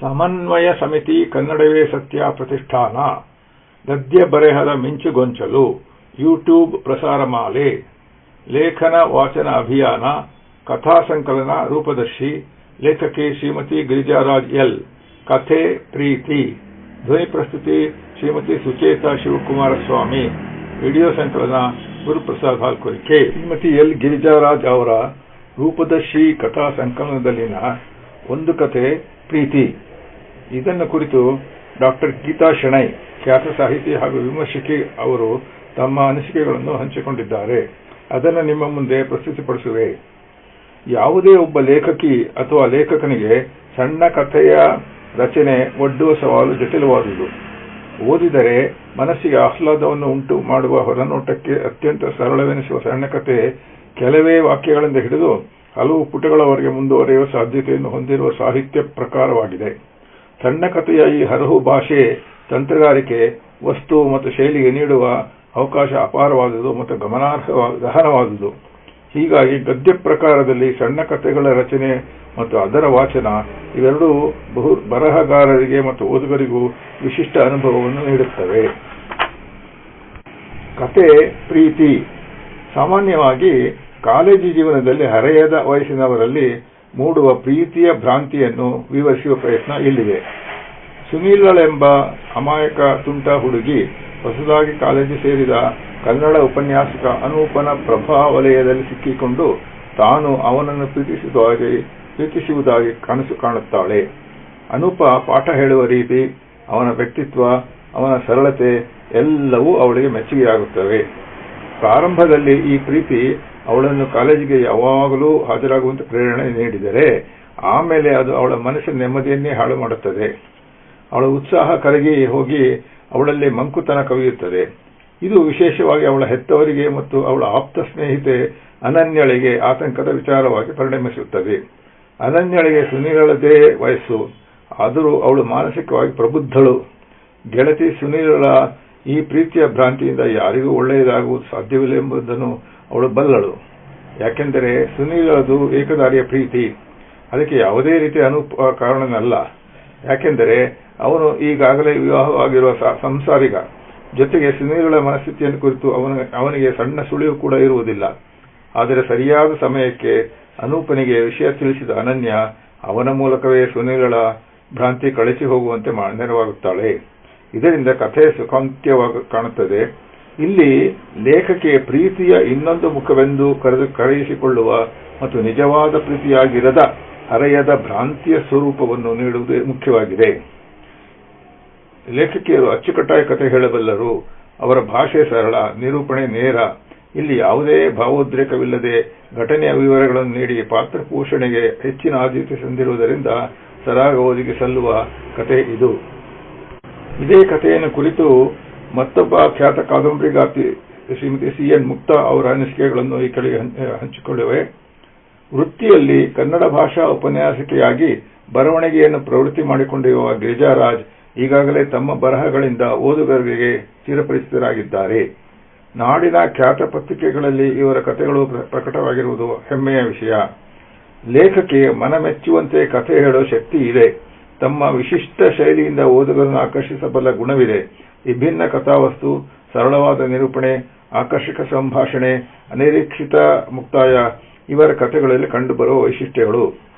ಸಮನ್ವಯ ಸಮಿತಿ ಕನ್ನಡವೇ ಸತ್ಯ ಪ್ರತಿಷ್ಠಾನ. ಗದ್ಯ ಬರೆಹದ ಮಿಂಚುಗೊಂಚಲು ಯೂಟ್ಯೂಬ್ ಪ್ರಸಾರಮಾಲೆ ಲೇಖನ ವಾಚನ ಅಭಿಯಾನ. ಕಥಾ ಸಂಕಲನ ರೂಪದರ್ಶಿ. ಲೇಖಕಿ ಶ್ರೀಮತಿ ಗಿರಿಜಾರಾಜ್ ಎಲ್. ಕಥೆ, ಪ್ರೀತಿ. ಧ್ವನಿ ಪ್ರಸ್ತುತಿ ಶ್ರೀಮತಿ ಸುಚೇತಾ ಶಿವಕುಮಾರ ಸ್ವಾಮಿ ವಿಡಿಯೋ ಸಂಕಲನ ಗುರುಪ್ರಸಾದ್ ಹಾಲ್ಕೊರಿಕೆ. ಶ್ರೀಮತಿ ಎಲ್ ಗಿರಿಜಾರಾಜ್ ಅವರ ರೂಪದರ್ಶಿ ಕಥಾ ಸಂಕಲನದಲ್ಲಿನ ಒಂದು ಕಥೆ, ಪ್ರೀತಿ. ಇದನ್ನು ಕುರಿತು ಡಾಕ್ಟರ್ ಗೀತಾ ಶೆಣೈ, ಖ್ಯಾತ ಸಾಹಿತಿ ಹಾಗೂ ವಿಮರ್ಶಕಿ ಅವರು ತಮ್ಮ ಅನಿಸಿಕೆಗಳನ್ನು ಹಂಚಿಕೊಂಡಿದ್ದಾರೆ. ಅದನ್ನು ನಿಮ್ಮ ಮುಂದೆ ಪ್ರಸ್ತುತಪಡಿಸುವೆ. ಯಾವುದೇ ಒಬ್ಬ ಲೇಖಕಿ ಅಥವಾ ಲೇಖಕನಿಗೆ ಸಣ್ಣ ಕಥೆಯ ರಚನೆ ಒಡ್ಡುವ ಸವಾಲು ಜಟಿಲವಾದುದು. ಓದಿದರೆ ಮನಸ್ಸಿಗೆ ಆಹ್ಲಾದವನ್ನು ಉಂಟು ಮಾಡುವ ಹೊರನೋಟಕ್ಕೆ ಅತ್ಯಂತ ಸರಳವೆನಿಸುವ ಸಣ್ಣ ಕಥೆ ಕೆಲವೇ ವಾಕ್ಯಗಳಿಂದ ಹಿಡಿದು ಹಲವು ಪುಟಗಳವರೆಗೆ ಮುಂದುವರಿಯುವ ಸಾಧ್ಯತೆಯನ್ನು ಹೊಂದಿರುವ ಸಾಹಿತ್ಯ ಪ್ರಕಾರವಾಗಿದೆ. ಸಣ್ಣ ಕಥೆಯ ಈ ಹರಹು ಭಾಷೆ ತಂತ್ರಗಾರಿಕೆ, ವಸ್ತು ಮತ್ತು ಶೈಲಿಗೆ ನೀಡುವ ಅವಕಾಶ ಅಪಾರವಾದುದು ಮತ್ತು ಗಮನಾರ್ಹ ಗಹನವಾದುದು. ಹೀಗಾಗಿ ಗದ್ಯ ಪ್ರಕಾರದಲ್ಲಿ ಸಣ್ಣ ಕಥೆಗಳ ರಚನೆ ಮತ್ತು ಅದರ ವಾಚನ ಇವೆರಡೂ ಬಹು, ಬರಹಗಾರರಿಗೆ ಮತ್ತು ಓದುಗರಿಗೂ ವಿಶಿಷ್ಟ ಅನುಭವವನ್ನು ನೀಡುತ್ತವೆ. ಕತೆ, ಪ್ರೀತಿ. ಸಾಮಾನ್ಯವಾಗಿ ಕಾಲೇಜು ಜೀವನದಲ್ಲಿ ಹರೆಯದ ವಯಸ್ಸಿನವರಲ್ಲಿ ಮೂಡುವ ಪ್ರೀತಿಯ ಭ್ರಾಂತಿಯನ್ನು ವಿವರಿಸುವ ಪ್ರಯತ್ನ ಇಲ್ಲಿದೆ. ಸುನೀಲಳೆಂಬ ಅಮಾಯಕ ತುಂಟ ಹುಡುಗಿ ಹೊಸದಾಗಿ ಕಾಲೇಜು ಸೇರಿದ ಕನ್ನಡ ಉಪನ್ಯಾಸಕ ಅನೂಪನ ಪ್ರಭಾವಲಯದಲ್ಲಿ ಸಿಕ್ಕಿಕೊಂಡು ತಾನು ಅವನನ್ನು ಪ್ರೀತಿಸುವುದಾಗಿ ಪ್ರೀತಿಸುವುದಾಗಿ ಕನಸು ಕಾಣುತ್ತಾಳೆ. ಅನೂಪ ಪಾಠ ಹೇಳುವ ರೀತಿ ಅವನ ವ್ಯಕ್ತಿತ್ವ, ಅವನ ಸರಳತೆ ಎಲ್ಲವೂ ಅವಳಿಗೆ ಮೆಚ್ಚುಗೆಯಾಗುತ್ತವೆ. ಪ್ರಾರಂಭದಲ್ಲಿ ಈ ಪ್ರೀತಿ ಅವಳನ್ನು ಕಾಲೇಜಿಗೆ ಯಾವಾಗಲೂ ಹಾಜರಾಗುವಂತೆ ಪ್ರೇರಣೆ ನೀಡಿದರೆ, ಆಮೇಲೆ ಅದು ಅವಳ ಮನಸ್ಸಿನ ನೆಮ್ಮದಿಯನ್ನೇ ಹಾಳು ಮಾಡುತ್ತದೆ. ಅವಳ ಉತ್ಸಾಹ ಕರಗಿ ಹೋಗಿ ಅವಳಲ್ಲಿ ಮಂಕುತನ ಕವಿಯುತ್ತದೆ. ಇದು ವಿಶೇಷವಾಗಿ ಅವಳ ಹೆತ್ತವರಿಗೆ ಮತ್ತು ಅವಳ ಆಪ್ತ ಸ್ನೇಹಿತೆ ಅನನ್ಯಳಿಗೆ ಆತಂಕದ ವಿಚಾರವಾಗಿ ಪರಿಣಮಿಸುತ್ತದೆ. ಅನನ್ಯಳಿಗೆ ಸುನೀಲಳದೇ ವಯಸ್ಸು. ಆದರೂ ಅವಳು ಮಾನಸಿಕವಾಗಿ ಪ್ರಬುದ್ಧಳು. ಗೆಳತಿ ಸುನೀಲಳ ಈ ಪ್ರೀತಿಯ ಭ್ರಾಂತಿಯಿಂದ ಯಾರಿಗೂ ಒಳ್ಳೆಯದಾಗುವುದು ಸಾಧ್ಯವಿಲ್ಲ ಎಂಬುದನ್ನು ಅವಳು ಬಲ್ಲಳು. ಯಾಕೆಂದರೆ ಸುನೀಲ್ ಅದು ಏಕದಾರಿಯ ಪ್ರೀತಿ. ಅದಕ್ಕೆ ಯಾವುದೇ ರೀತಿಯ ಅನುಪ ಕಾರಣನಲ್ಲ. ಯಾಕೆಂದರೆ ಅವನು ಈಗಾಗಲೇ ವಿವಾಹವಾಗಿರುವ ಸಂಸಾರಿಗ. ಜೊತೆಗೆ ಸುನೀಲ್ಗಳ ಮನಸ್ಥಿತಿಯನ್ನು ಕುರಿತು ಅವನ, ಅವನಿಗೆ ಸಣ್ಣ ಸುಳಿವು ಕೂಡ ಇರುವುದಿಲ್ಲ. ಆದರೆ ಸರಿಯಾದ ಸಮಯಕ್ಕೆ ಅನೂಪನಿಗೆ ವಿಷಯ ತಿಳಿಸಿದ ಅನನ್ಯ ಅವನ ಮೂಲಕವೇ ಸುನೀಲ್ಗಳ ಭ್ರಾಂತಿ ಕಳಿಸಿ ಹೋಗುವಂತೆ ನೆರವಾಗುತ್ತಾಳೆ. ಇದರಿಂದ ಕಥೆ ಸುಖಾಂತ್ಯವಾಗಿ ಕಾಣುತ್ತದೆ. ಇಲ್ಲಿ ಲೇಖಕಿಯ ಪ್ರೀತಿಯ ಇನ್ನೊಂದು ಮುಖವೆಂದು ಕರೆದು ಕರೆಯಿಸಿಕೊಳ್ಳುವ ಮತ್ತು ನಿಜವಾದ ಪ್ರೀತಿಯಾಗಿರದ ಹರೆಯದ ಭ್ರಾಂತಿಯ ಸ್ವರೂಪವನ್ನು ನೀಡುವುದು ಮುಖ್ಯವಾಗಿದೆ. ಲೇಖಕಿಯರು ಅಚ್ಚುಕಟ್ಟಾಯ ಕಥೆ ಹೇಳಬಲ್ಲರು, ಅವರ ಭಾಷೆ ಸರಳ, ನಿರೂಪಣೆ ನೇರ, ಇಲ್ಲಿ ಯಾವುದೇ ಭಾವೋದ್ರೇಕವಿಲ್ಲದೆ ಘಟನೆಯ ವಿವರಗಳನ್ನು ನೀಡಿ ಪಾತ್ರ ಪೋಷಣೆಗೆ ಹೆಚ್ಚಿನ ಆದ್ಯತೆ ಸಂದಿರುವುದರಿಂದ ಸರಾಗ ಓದಿಗೆ ಸಲ್ಲುವ ಕತೆ ಇದು. ಇದೇ ಕಥೆಯನ್ನು ಕುರಿತು ಮತ್ತೊಬ್ಬ ಖ್ಯಾತ ಕಾದಂಬರಿಗಾರ್ತಿ ಶ್ರೀಮತಿ ಸಿ ಎನ್ ಮುಕ್ತಾ ಅವರ ಅನಿಸಿಕೆಗಳನ್ನು ಈ ಕೆಳಗೆ ಹಂಚಿಕೊಳ್ಳುವೆ. ವೃತ್ತಿಯಲ್ಲಿ ಕನ್ನಡ ಭಾಷಾ ಉಪನ್ಯಾಸಕಿಯಾಗಿ ಬರವಣಿಗೆಯನ್ನು ಪ್ರವೃತ್ತಿ ಮಾಡಿಕೊಂಡಿರುವ ಗಿರಿಜಾರಾಜ್ ಈಗಾಗಲೇ ತಮ್ಮ ಬರಹಗಳಿಂದ ಓದುಗರಿಗೆ ಚಿರಪರಿಚಿತರಾಗಿದ್ದಾರೆ. ನಾಡಿನ ಖ್ಯಾತ ಪತ್ರಿಕೆಗಳಲ್ಲಿ ಇವರ ಕಥೆಗಳು ಪ್ರಕಟವಾಗಿರುವುದು ಹೆಮ್ಮೆಯ ವಿಷಯ. ಲೇಖಕಿ ಮನಮೆಚ್ಚುವಂತೆ ಕಥೆ ಹೇಳೋ ಶಕ್ತಿ ಇದೆ. ತಮ್ಮ ವಿಶಿಷ್ಟ ಶೈಲಿಯಿಂದ ಓದುಗರನ್ನು ಆಕರ್ಷಿಸಬಲ್ಲ ಗುಣವಿದೆ. ವಿಭಿನ್ನ ಕಥಾವಸ್ತು, ಸರಳವಾದ ನಿರೂಪಣೆ, ಆಕರ್ಷಕ ಸಂಭಾಷಣೆ, ಅನಿರೀಕ್ಷಿತ ಮುಕ್ತಾಯ ಇವರ ಕಥೆಗಳಲ್ಲಿ ಕಂಡುಬರುವ ವೈಶಿಷ್ಟ್ಯಗಳು.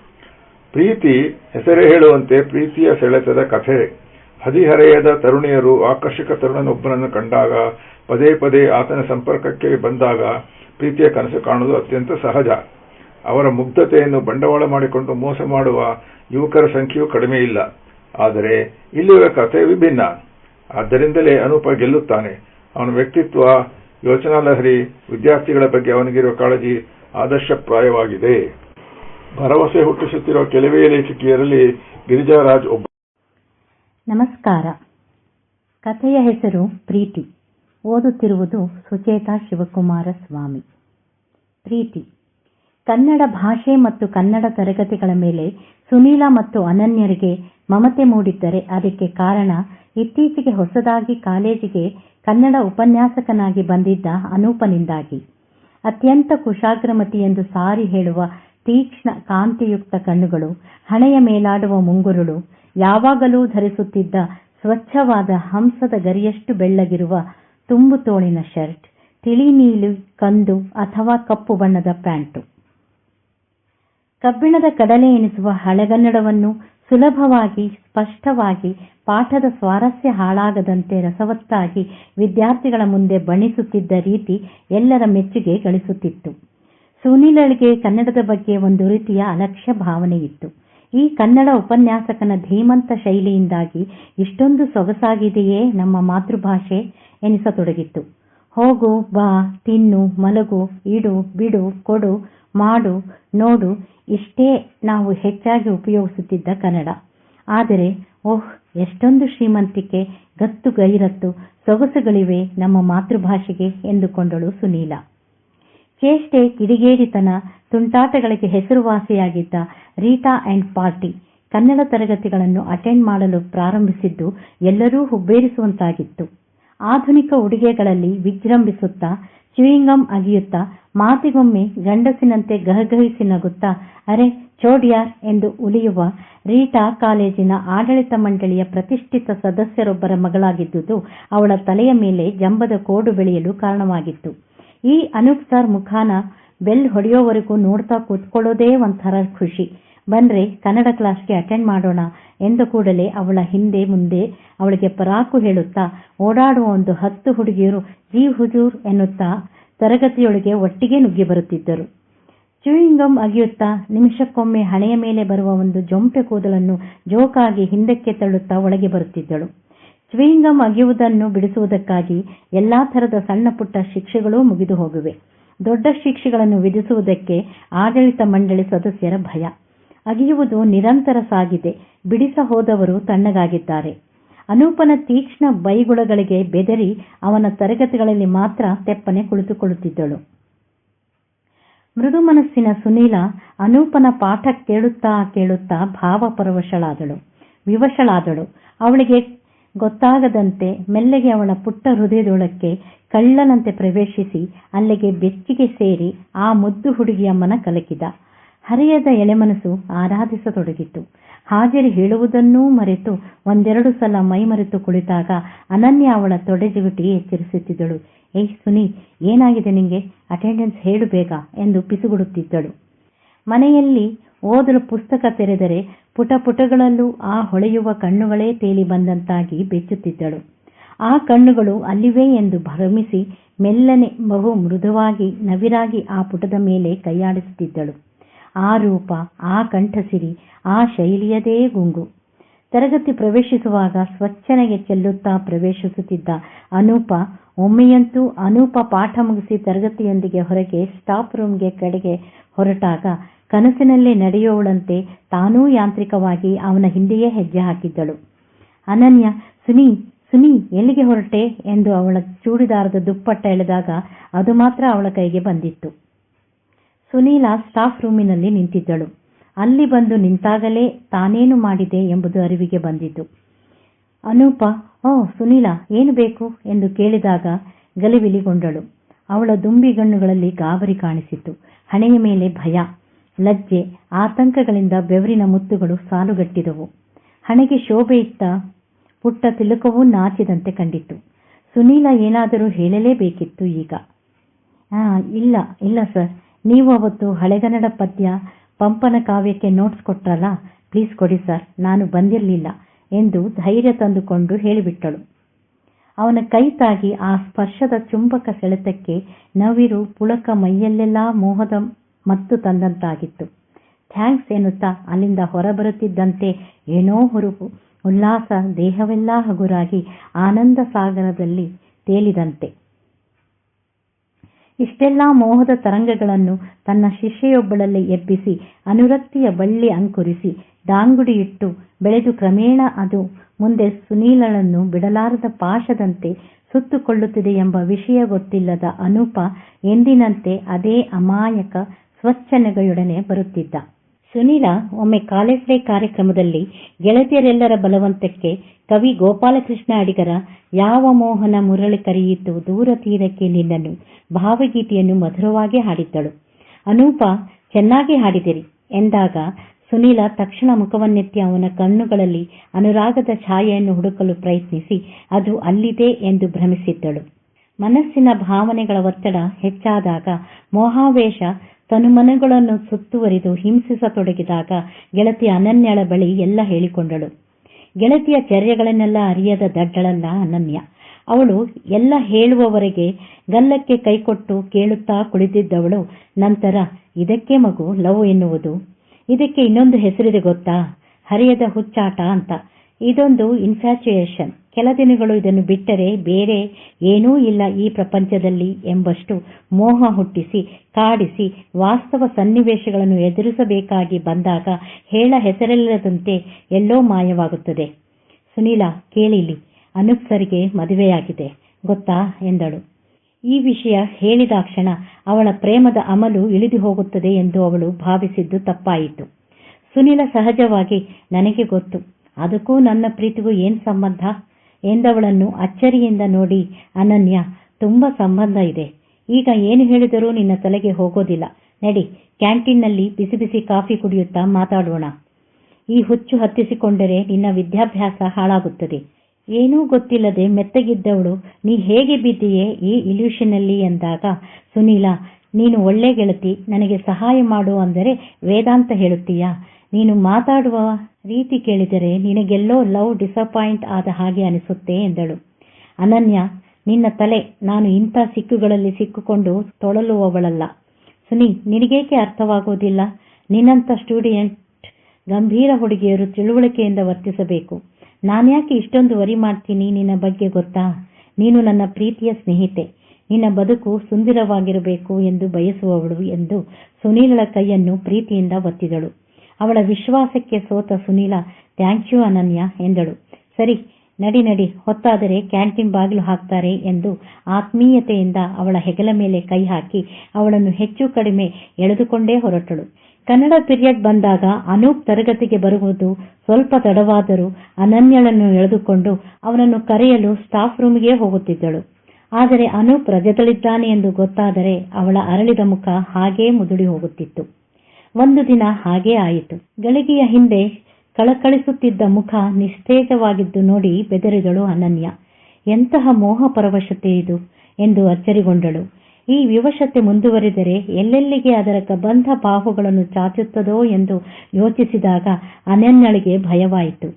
ಪ್ರೀತಿ ಹೆಸರೇ ಹೇಳುವಂತೆ ಪ್ರೀತಿಯ ಸೆಳೆತದ ಕಥೆ. ಹದಿಹರೆಯದ ತರುಣಿಯರು ಆಕರ್ಷಕ ತರುಣನೊಬ್ಬನನ್ನು ಕಂಡಾಗ, ಪದೇ ಪದೇ ಆತನ ಸಂಪರ್ಕಕ್ಕೆ ಬಂದಾಗ ಪ್ರೀತಿಯ ಕನಸು ಕಾಣುವುದು ಅತ್ಯಂತ ಸಹಜ. ಅವರ ಮುಗ್ಧತೆಯನ್ನು ಬಂಡವಾಳ ಮಾಡಿಕೊಂಡು ಮೋಸ ಮಾಡುವ ಯುವಕರ ಸಂಖ್ಯೆಯೂ ಕಡಿಮೆ ಇಲ್ಲ. ಆದರೆ ಇಲ್ಲಿರುವ ಕಥೆ ವಿಭಿನ್ನ. ಆದ್ದರಿಂದಲೇ ಅನೂಪ ಗೆಲ್ಲುತ್ತಾನೆ. ಅವನ ವ್ಯಕ್ತಿತ್ವ ಯೋಚನಾ ಲಹರಿ ವಿದ್ಯಾರ್ಥಿಗಳ ಬಗ್ಗೆ ಅವನಿಗಿರುವ ಕಾಳಜಿ ಆದರ್ಶಪ್ರಾಯವಾಗಿದೆ. ಭರವಸೆ ಹುಟ್ಟಿಸುತ್ತಿರುವ ಕೆಲವೇ ಲೇಖಕಿಯರಲ್ಲಿ ಗಿರಿಜಾರಾಜ್ ಒಬ್ಬ. ನಮಸ್ಕಾರ. ಕಥೆಯ ಹೆಸರು ಪ್ರೀತಿ. ಓದುತ್ತಿರುವುದು ಸುಚೇತಾ ಶಿವಕುಮಾರ ಸ್ವಾಮಿ. ಪ್ರೀತಿ. ಕನ್ನಡ ಭಾಷೆ ಮತ್ತು ಕನ್ನಡ ತರಗತಿಗಳ ಮೇಲೆ ಸುನೀಲ ಮತ್ತು ಅನನ್ಯರಿಗೆ ಮಮತೆ ಮೂಡಿದ್ದರೆ ಅದಕ್ಕೆ ಕಾರಣ ಇತ್ತೀಚೆಗೆ ಹೊಸದಾಗಿ ಕಾಲೇಜಿಗೆ ಕನ್ನಡ ಉಪನ್ಯಾಸಕನಾಗಿ ಬಂದಿದ್ದ ಅನೂಪನಿಂದಾಗಿ. ಅತ್ಯಂತ ಕುಶಾಗ್ರಮತಿ ಎಂದು ಸಾರಿ ಹೇಳುವ ತೀಕ್ಷ್ಣ ಕಾಂತಿಯುಕ್ತ ಕಣ್ಣುಗಳು, ಹಣೆಯ ಮೇಲಾಡುವ ಮುಂಗುರುಳು, ಯಾವಾಗಲೂ ಧರಿಸುತ್ತಿದ್ದ ಸ್ವಚ್ಛವಾದ ಹಂಸದ ಗರಿಯಷ್ಟು ಬೆಳ್ಳಗಿರುವ ತುಂಬು ತೋಳಿನ ಶರ್ಟ್, ತಿಳಿ ನೀಲಿ ಕಂದು ಅಥವಾ ಕಪ್ಪು ಬಣ್ಣದ ಪ್ಯಾಂಟು. ಕಬ್ಬಿಣದ ಕಡಲೆ ಎನಿಸುವ ಹಳೆಗನ್ನಡವನ್ನು ಸುಲಭವಾಗಿ, ಸ್ಪಷ್ಟವಾಗಿ, ಪಾಠದ ಸ್ವಾರಸ್ಯ ಹಾಳಾಗದಂತೆ ರಸವತ್ತಾಗಿ ವಿದ್ಯಾರ್ಥಿಗಳ ಮುಂದೆ ಬಣಿಸುತ್ತಿದ್ದ ರೀತಿ ಎಲ್ಲರ ಮೆಚ್ಚುಗೆ ಗಳಿಸುತ್ತಿತ್ತು. ಸುನೀಲಳಿಗೆ ಕನ್ನಡದ ಬಗ್ಗೆ ಒಂದು ರೀತಿಯ ಅಲಕ್ಷ್ಯ ಭಾವನೆಯಿತ್ತು. ಈ ಕನ್ನಡ ಉಪನ್ಯಾಸಕನ ಧೀಮಂತ ಶೈಲಿಯಿಂದಾಗಿ ಇಷ್ಟೊಂದು ಸೊಗಸಾಗಿದೆಯೇ ನಮ್ಮ ಮಾತೃಭಾಷೆ ಎನಿಸತೊಡಗಿತ್ತು. ಹೋಗು, ಬಾ, ತಿನ್ನು, ಮಲಗು, ಇಡು, ಬಿಡು, ಕೊಡು, ಮಾಡು, ನೋಡು ಇಷ್ಟೇ ನಾವು ಹೆಚ್ಚಾಗಿ ಉಪಯೋಗಿಸುತ್ತಿದ್ದ ಕನ್ನಡ. ಆದರೆ, ಓಹ್, ಎಷ್ಟೊಂದು ಶ್ರೀಮಂತಿಕೆ, ಗತ್ತು ಗೈರತ್ತು, ಸೊಗಸುಗಳಿವೆ ನಮ್ಮ ಮಾತೃಭಾಷೆಗೆ ಎಂದುಕೊಂಡಳು ಸುನೀಲ. ಚೇಷ್ಟೆ ಕಿಡಿಗೇಡಿತನ, ತುಂಟಾಟಗಳಿಗೆ ಹೆಸರುವಾಸಿಯಾಗಿದ್ದ ರೀಟಾ ಅಂಡ್ ಪಾರ್ಟಿ, ಕನ್ನಡ ತರಗತಿಗಳನ್ನು ಅಟೆಂಡ್ ಮಾಡಲು ಪ್ರಾರಂಭಿಸಿದ್ದು ಎಲ್ಲರೂ ಹುಬ್ಬೇರಿಸುವಂತಾಗಿತ್ತು. ಆಧುನಿಕ ಉಡುಗೆಗಳಲ್ಲಿ ವಿಜೃಂಭಿಸುತ್ತಾ ಚ್ಯೂಯಿಂಗಮ್ ಅಗಿಯುತ್ತಾ, ಮಾತಿಗೊಮ್ಮೆ ಗಂಡಸಿನಂತೆ ಗಹಗಹಿಸಿ ನಗುತ್ತಾ, ಅರೆ ಚೋಡಿಯಾರ್ ಎಂದು ಉಲಿಯುವ ರೀಟಾ ಕಾಲೇಜಿನ ಆಡಳಿತ ಮಂಡಳಿಯ ಪ್ರತಿಷ್ಠಿತ ಸದಸ್ಯರೊಬ್ಬರ ಮಗಳಾಗಿದ್ದುದು ಅವಳ ತಲೆಯ ಮೇಲೆ ಜಂಬದ ಕೋಡು ಬೆಳೆಯಲು ಕಾರಣವಾಗಿತ್ತು. ಈ ಅನೂಪ್ ಸರ್ ಮುಖಾನ ಬೆಲ್ ಹೊಡೆಯೋವರೆಗೂ ನೋಡ್ತಾ ಕೂತ್ಕೊಳ್ಳೋದೇ ಒಂಥರ ಖುಷಿ. ಬನ್ರೆ ಕನ್ನಡ ಕ್ಲಾಸ್ಗೆ ಅಟೆಂಡ್ ಮಾಡೋಣ ಎಂದ ಕೂಡಲೇ ಅವಳ ಹಿಂದೆ ಮುಂದೆ ಅವಳಿಗೆ ಪರಾಕು ಹೇಳುತ್ತಾ, ಓಡಾಡುವ ಒಂದು ಹತ್ತು ಹುಡುಗಿಯರು, ಜೀ ಹುಜೂರ್ ಎನ್ನುತ್ತಾ ತರಗತಿಯೊಳಗೆ ಒಟ್ಟಿಗೆ ನುಗ್ಗಿ ಬರುತ್ತಿದ್ದರು. ಚೂಯಿಂಗಮ್ ಅಗಿಯುತ್ತಾ, ನಿಮಿಷಕ್ಕೊಮ್ಮೆ ಹಣೆಯ ಮೇಲೆ ಬರುವ ಒಂದು ಜೊಂಪೆ ಕೂದಲನ್ನು ಜೋಕಾಗಿ ಹಿಂದಕ್ಕೆ ತಳ್ಳುತ್ತಾ ಒಳಗೆ ಬರುತ್ತಿದ್ದಳು. ಚೂಯಿಂಗಮ್ ಅಗಿಯುವುದನ್ನು ಬಿಡಿಸುವುದಕ್ಕಾಗಿ ಎಲ್ಲಾ ಥರದ ಸಣ್ಣ ಪುಟ್ಟ ಶಿಕ್ಷೆಗಳೂ ಮುಗಿದು ಹೋಗಿವೆ. ದೊಡ್ಡ ಶಿಕ್ಷೆಗಳನ್ನು ವಿಧಿಸುವುದಕ್ಕೆ ಆಡಳಿತ ಮಂಡಳಿ ಸದಸ್ಯರ ಭಯ. ಅಗಿಯುವುದು ನಿರಂತರ ಸಾಗಿದೆ. ಬಿಡಿಸ ಹೋದವರು ತಣ್ಣಗಾಗಿದ್ದಾರೆ. ಅನೂಪನ ತೀಕ್ಷ್ಣ ಬೈಗುಳಗಳಿಗೆ ಬೆದರಿ ಅವನ ತರಗತಿಗಳಲ್ಲಿ ಮಾತ್ರ ತೆಪ್ಪನೆ ಕುಳಿತುಕೊಳ್ಳುತ್ತಿದ್ದಳು. ಮೃದು ಮನಸ್ಸಿನ ಸುನೀಲ ಅನೂಪನ ಪಾಠ ಕೇಳುತ್ತಾ ಕೇಳುತ್ತಾ ಭಾವಪರವಶಳಾದಳು. ವಿವಶಳಾದಳು. ಅವಳಿಗೆ ಗೊತ್ತಾಗದಂತೆ ಮೆಲ್ಲಗೆ ಅವಳ ಪುಟ್ಟ ಹೃದಯದೊಳಕ್ಕೆ ಕಳ್ಳನಂತೆ ಪ್ರವೇಶಿಸಿ ಅಲ್ಲಿಗೆ ಬೆಚ್ಚಿಗೆ ಸೇರಿ ಆ ಮುದ್ದು ಹುಡುಗಿಯ ಮನ ಕಲಕಿದ. ಹರೆಯದ ಎಲೆಮನಸು ಆರಾಧಿಸತೊಡಗಿತು. ಹಾಜರಿ ಹೇಳುವುದನ್ನೂ ಮರೆತು ಒಂದೆರಡು ಸಲ ಮೈಮರೆತು ಕುಳಿತಾಗ ಅನನ್ಯ ಅವಳ ತೊಡೆಜಿಗುಟಿ ಎಚ್ಚರಿಸುತ್ತಿದ್ದಳು. ಏಯ್ ಸುನಿ, ಏನಾಗಿದೆ ನಿಂಗೆ? ಅಟೆಂಡೆನ್ಸ್ ಹೇಳು ಬೇಗ ಎಂದು ಪಿಸುಗುಡುತ್ತಿದ್ದಳು. ಮನೆಯಲ್ಲಿ ಓದಲು ಪುಸ್ತಕ ತೆರೆದರೆ ಪುಟ ಪುಟಗಳಲ್ಲೂ ಆ ಹೊಳೆಯುವ ಕಣ್ಣುಗಳೇ ತೇಲಿ ಬಂದಂತಾಗಿ ಬೆಚ್ಚುತ್ತಿದ್ದಳು. ಆ ಕಣ್ಣುಗಳು ಅಲ್ಲಿವೆ ಎಂದು ಭ್ರಮಿಸಿ ಮೆಲ್ಲನೆ ಬಹು ಮೃದುವಾಗಿ ನವಿರಾಗಿ ಆ ಪುಟದ ಮೇಲೆ ಕೈಯಾಡಿಸುತ್ತಿದ್ದಳು. ಆ ರೂಪ, ಆ ಕಂಠಸಿರಿ, ಆ ಶೈಲಿಯದೇ ಗುಂಗು. ತರಗತಿ ಪ್ರವೇಶಿಸುವಾಗ ಸ್ವಚ್ಛನೆಗೆ ಚೆಲ್ಲುತ್ತಾ ಪ್ರವೇಶಿಸುತ್ತಿದ್ದ ಅನೂಪ, ಒಮ್ಮೆಯಂತೂ ಅನೂಪ ಪಾಠ ಮುಗಿಸಿ ತರಗತಿಯೊಂದಿಗೆ ಹೊರಗೆ ಸ್ಟಾಫ್ ರೂಮ್ಗೆ ಕಡೆಗೆ ಹೊರಟಾಗ ಕನಸಿನಲ್ಲೇ ನಡೆಯುವಳಂತೆ ತಾನೂ ಯಾಂತ್ರಿಕವಾಗಿ ಅವನ ಹಿಂದೆಯೇ ಹೆಜ್ಜೆ ಹಾಕಿದ್ದಳು. ಅನನ್ಯ, ಸುನಿ ಸುನಿ, ಎಲ್ಲಿಗೆ ಹೊರಟೆ? ಎಂದು ಅವಳ ಚೂಡಿದಾರದ ದುಪ್ಪಟ್ಟ ಎಳೆದಾಗ ಅದು ಮಾತ್ರ ಅವಳ ಕೈಗೆ ಬಂದಿತ್ತು. ಸುನೀಲ ಸ್ಟಾಫ್ ರೂಮಿನಲ್ಲಿ ನಿಂತಿದ್ದಳು. ಅಲ್ಲಿ ಬಂದು ನಿಂತಾಗಲೇ ತಾನೇನು ಮಾಡಿದೆ ಎಂಬುದು ಅರಿವಿಗೆ ಬಂದಿತು. ಅನೂಪ, ಓ, ಸುನೀಲ, ಏನು ಬೇಕು? ಎಂದು ಕೇಳಿದಾಗ ಗಲಿಬಿಲಿಗೊಂಡಳು. ಅವಳ ದುಂಬಿ ಗಣ್ಣುಗಳಲ್ಲಿ ಗಾಬರಿ ಕಾಣಿಸಿತು ಹಣೆಯ ಮೇಲೆ ಭಯ, ಲಜ್ಜೆ, ಆತಂಕಗಳಿಂದ ಬೆವರಿನ ಮುತ್ತುಗಳು ಸಾಲುಗಟ್ಟಿದವು. ಹಣೆಗೆ ಶೋಭೆ ಇತ್ತ ಪುಟ್ಟ ತಿಲುಕವೂ ನಾಚಿದಂತೆ ಕಂಡಿತು ಸುನೀಲ ಏನಾದರೂ ಹೇಳಲೇಬೇಕಿತ್ತು ಈಗ. ಇಲ್ಲ ಇಲ್ಲ, ಸರ್. ನೀವು ಅವತ್ತು ಹಳೆಗನ್ನಡ ಪದ್ಯ ಪಂಪನ ಕಾವ್ಯಕ್ಕೆ ನೋಟ್ಸ್ ಕೊಟ್ರಲ್ಲ? ಪ್ಲೀಸ್ ಕೊಡಿ ಸರ್ ನಾನು ಬಂದಿರಲಿಲ್ಲ ಎಂದು ಧೈರ್ಯ ತಂದುಕೊಂಡು ಹೇಳಿಬಿಟ್ಟಳು. ಅವನ ಕೈ ತಾಗಿ ಆ ಸ್ಪರ್ಶದ ಚುಂಬಕ ಸೆಳೆತಕ್ಕೆ ನವಿರು ಪುಳಕ ಮೈಯಲ್ಲೆಲ್ಲ ಮೋಹದ ಮತ್ತು ತಂದಂತಾಗಿತ್ತು. ಥ್ಯಾಂಕ್ಸ್ ಎನ್ನುತ್ತಾ ಅಲ್ಲಿಂದ ಹೊರಬರುತ್ತಿದ್ದಂತೆ ಏನೋ ಹುರುಪು, ಉಲ್ಲಾಸ, ದೇಹವೆಲ್ಲ ಹಗುರಾಗಿ ಆನಂದ ಸಾಗರದಲ್ಲಿ ತೇಲಿದಂತೆ. ಇಷ್ಟೆಲ್ಲಾ ಮೋಹದ ತರಂಗಗಳನ್ನು ತನ್ನ ಶಿಷ್ಯೆಯೊಬ್ಬಳಲ್ಲಿ ಎಬ್ಬಿಸಿ, ಅನುರಕ್ತಿಯ ಬಳ್ಳಿ ಅಂಕುರಿಸಿ ಡಾಂಗುಡಿಯಿಟ್ಟು ಬೆಳೆದು ಕ್ರಮೇಣ ಅದು ಮುಂದೆ ಸುನೀಲಳನ್ನು ಬಿಡಲಾರದ ಪಾಶದಂತೆ ಸುತ್ತುಕೊಳ್ಳುತ್ತಿದೆ ಎಂಬ ವಿಷಯ ಗೊತ್ತಿಲ್ಲದ ಅನೂಪ ಎಂದಿನಂತೆ ಅದೇ ಅಮಾಯಕ ಸ್ವಚ್ಛನೆಗೆಯೊಡನೆ ಬರುತ್ತಿದ್ದ. ಸುನೀಲ ಒಮ್ಮೆ ಕಾಲೇಜ್ ಡೇ ಕಾರ್ಯಕ್ರಮದಲ್ಲಿ ಗೆಳತಿಯರೆಲ್ಲರ ಬಲವಂತಕ್ಕೆ ಕವಿ ಗೋಪಾಲಕೃಷ್ಣ ಅಡಿಗರ ಯಾವ ಮೋಹನ ಮುರಳಿ ಕರೆಯಿತು ದೂರ ತೀರಕ್ಕೆ ನಿನ್ನನ್ನು ಭಾವಗೀತೆಯನ್ನು ಮಧುರವಾಗಿ ಹಾಡಿದ್ದಳು. ಅನೂಪ, ಚೆನ್ನಾಗಿ ಹಾಡಿದಿರಿ ಎಂದಾಗ ಸುನೀಲ ತಕ್ಷಣ ಮುಖವನ್ನೆತ್ತಿ ಅವನ ಕಣ್ಣುಗಳಲ್ಲಿ ಅನುರಾಗದ ಛಾಯೆಯನ್ನು ಹುಡುಕಲು ಪ್ರಯತ್ನಿಸಿ ಅದು ಅಲ್ಲಿದೆ ಎಂದು ಭ್ರಮಿಸಿದ್ದಳು. ಮನಸ್ಸಿನ ಭಾವನೆಗಳ ಒತ್ತಡ ಹೆಚ್ಚಾದಾಗ ಮೋಹಾವೇಶ ತನುಮನಗಳನ್ನು ಸುತ್ತುವರಿದು ಹಿಂಸಿಸತೊಡಗಿದಾಗ ಗೆಳತಿ ಅನನ್ಯಳ ಬಳಿ ಎಲ್ಲ ಹೇಳಿಕೊಂಡಳು. ಗೆಳತಿಯ ಚರ್ಯಗಳನ್ನೆಲ್ಲ ಅರಿಯದ ದಡ್ಡಳಲ್ಲ ಅನನ್ಯ. ಅವಳು ಎಲ್ಲ ಹೇಳುವವರೆಗೆ ಗಲ್ಲಕ್ಕೆ ಕೈಕೊಟ್ಟು ಕೇಳುತ್ತಾ ಕುಳಿತಿದ್ದವಳು. ನಂತರ, ಇದಕ್ಕೆ ಮಗು ಲವ್ ಎನ್ನುವುದು? ಇದಕ್ಕೆ ಇನ್ನೊಂದು ಹೆಸರಿದೆ ಗೊತ್ತಾ? ಹರಿಯದ ಹುಚ್ಚಾಟ ಅಂತ. ಇದೊಂದು ಇನ್ಫ್ಯಾಚುಯೇಷನ್ ಕೆಲ ದಿನಗಳು ಇದನ್ನು ಬಿಟ್ಟರೆ ಬೇರೆ ಏನೂ ಇಲ್ಲ ಈ ಪ್ರಪಂಚದಲ್ಲಿ ಎಂಬಷ್ಟು ಮೋಹ ಹುಟ್ಟಿಸಿ, ಕಾಡಿಸಿ, ವಾಸ್ತವ ಸನ್ನಿವೇಶಗಳನ್ನು ಎದುರಿಸಬೇಕಾಗಿ ಬಂದಾಗ ಹೇಳ ಹೆಸರಿಲ್ಲದಂತೆ ಎಲ್ಲೋ ಮಾಯವಾಗುತ್ತದೆ. ಸುನೀಲ ಕೇಳಿಲಿ ಅನೂಪ್ ಸರ್ಗೆ ಮದುವೆಯಾಗಿದೆ. ಗೊತ್ತಾ? ಎಂದಳು. ಈ ವಿಷಯ ಹೇಳಿದಾಕ್ಷಣ ಅವಳ ಪ್ರೇಮದ ಅಮಲು ಇಳಿದು ಹೋಗುತ್ತದೆ ಎಂದು ಅವಳು ಭಾವಿಸಿದ್ದು ತಪ್ಪಾಯಿತು. ಸುನೀಲ ಸಹಜವಾಗಿ ನನಗೆ ಗೊತ್ತು. ಅದಕ್ಕೂ ನನ್ನ ಪ್ರೀತಿಗೂ ಏನು ಸಂಬಂಧ? ಎಂದವಳನ್ನು ಅಚ್ಚರಿಯಿಂದ ನೋಡಿ, ಅನನ್ಯ, ತುಂಬ ಸಂಬಂಧ ಇದೆ. ಈಗ ಏನು ಹೇಳಿದರೂ ನಿನ್ನ ತಲೆಗೆ ಹೋಗೋದಿಲ್ಲ. ನಡಿ, ಕ್ಯಾಂಟೀನ್ನಲ್ಲಿ ಬಿಸಿ ಬಿಸಿ ಕಾಫಿ ಕುಡಿಯುತ್ತಾ ಮಾತಾಡೋಣ. ಈ ಹುಚ್ಚು ಹತ್ತಿಸಿಕೊಂಡರೆ ನಿನ್ನ ವಿದ್ಯಾಭ್ಯಾಸ ಹಾಳಾಗುತ್ತದೆ. ಏನೂ ಗೊತ್ತಿಲ್ಲದೆ ಮೆತ್ತಗಿದ್ದವಳು, ನೀ ಹೇಗೆ ಬಿದ್ದೀಯೇ ಈ ಇಲ್ಯೂಷನಲ್ಲಿ ಎಂದಾಗ, ಸುನೀಲ, ನೀನು ಒಳ್ಳೆ ಗೆಳತಿ, ನನಗೆ ಸಹಾಯ ಮಾಡು ಅಂದರೆ ವೇದಾಂತ ಹೇಳುತ್ತೀಯಾ? ನೀನು ಮಾತಾಡುವ ರೀತಿ ಕೇಳಿದರೆ ನಿನಗೆಲ್ಲೋ ಲವ್ ಡಿಸಪಾಯಿಂಟ್ ಆದ ಹಾಗೆ ಅನಿಸುತ್ತೆ ಎಂದಳು. ಅನನ್ಯ, ನಿನ್ನ ತಲೆ ನಾನು ಇಂಥ ಸಿಕ್ಕುಗಳಲ್ಲಿ ಸಿಕ್ಕುಕೊಂಡು ತೊಳಲುವವಳಲ್ಲ. ಸುನಿ, ನಿನಗೇಕೆ ಅರ್ಥವಾಗುವುದಿಲ್ಲ? ನಿನ್ನಂಥ ಸ್ಟೂಡೆಂಟ್ ಗಂಭೀರ ಹುಡುಗಿಯರು ತಿಳುವಳಿಕೆಯಿಂದ ವರ್ತಿಸಬೇಕು. ನಾನ್ಯಾಕೆ ಇಷ್ಟೊಂದು ವರಿ ಮಾಡ್ತೀನಿ ನಿನ್ನ ಬಗ್ಗೆ ಗೊತ್ತಾ? ನೀನು ನನ್ನ ಪ್ರೀತಿಯ ಸ್ನೇಹಿತೆ. ನಿನ್ನ ಬದುಕು ಸುಂದರವಾಗಿರಬೇಕು ಎಂದು ಬಯಸುವವಳು ಎಂದು ಸುನೀಲಳ ಕೈಯನ್ನು ಪ್ರೀತಿಯಿಂದ ಒತ್ತಿದಳು. ಅವಳ ವಿಶ್ವಾಸಕ್ಕೆ ಸೋತ ಸುನೀಲ ಥ್ಯಾಂಕ್ ಯು ಅನನ್ಯ, ಎಂದಳು. ಸರಿ, ನಡಿ ನಡಿ, ಹೊತ್ತಾದರೆ ಕ್ಯಾಂಟೀನ್ ಬಾಗಿಲು ಹಾಕ್ತಾರೆ ಎಂದು ಆತ್ಮೀಯತೆಯಿಂದ ಅವಳ ಹೆಗಲ ಮೇಲೆ ಕೈ ಹಾಕಿ ಅವಳನ್ನು ಹೆಚ್ಚು ಕಡಿಮೆ ಎಳೆದುಕೊಂಡೇ ಹೊರಟಳು. ಕನ್ನಡ ಪಿರಿಯಡ್ ಬಂದಾಗ ಅನೂಪ್ ತರಗತಿಗೆ ಬರುವುದು ಸ್ವಲ್ಪ ತಡವಾದರೂ ಅನನ್ಯಳನ್ನು ಎಳೆದುಕೊಂಡು ಅವನನ್ನು ಕರೆಯಲು ಸ್ಟಾಫ್ ರೂಮ್ಗೆ ಹೋಗುತ್ತಿದ್ದಳು. ಆದರೆ ಅನೂಪ್ ರಜದಲ್ಲಿದ್ದಾನೆ ಎಂದು ಗೊತ್ತಾದರೆ ಅವಳ ಅರಳಿದ ಮುಖ ಹಾಗೇ ಮುದುಡಿ ಹೋಗುತ್ತಿತ್ತು. ಒಂದು ದಿನ ಹಾಗೇ ಆಯಿತು. ಗಳಿಗೆಯ ಹಿಂದೆ ಕಳಕಳಿಸುತ್ತಿದ್ದ ಮುಖ ನಿಸ್ತೇಜವಾಗಿದ್ದು ನೋಡಿ ಬೆದರಿದಳು ಅನನ್ಯ. ಎಂತಹ ಮೋಹ ಪರವಶತೆ ಇದು ಎಂದು ಅಚ್ಚರಿಗೊಂಡಳು. ಈ ವಿವಶತೆ ಮುಂದುವರಿದರೆ ಎಲ್ಲೆಲ್ಲಿಗೆ ಅದರ ಕಬಂಧ ಬಾಹುಗಳನ್ನು ಚಾಚುತ್ತದೋ ಎಂದು ಯೋಚಿಸಿದಾಗ ಅನನ್ಯಳಿಗೆ ಭಯವಾಯಿತು.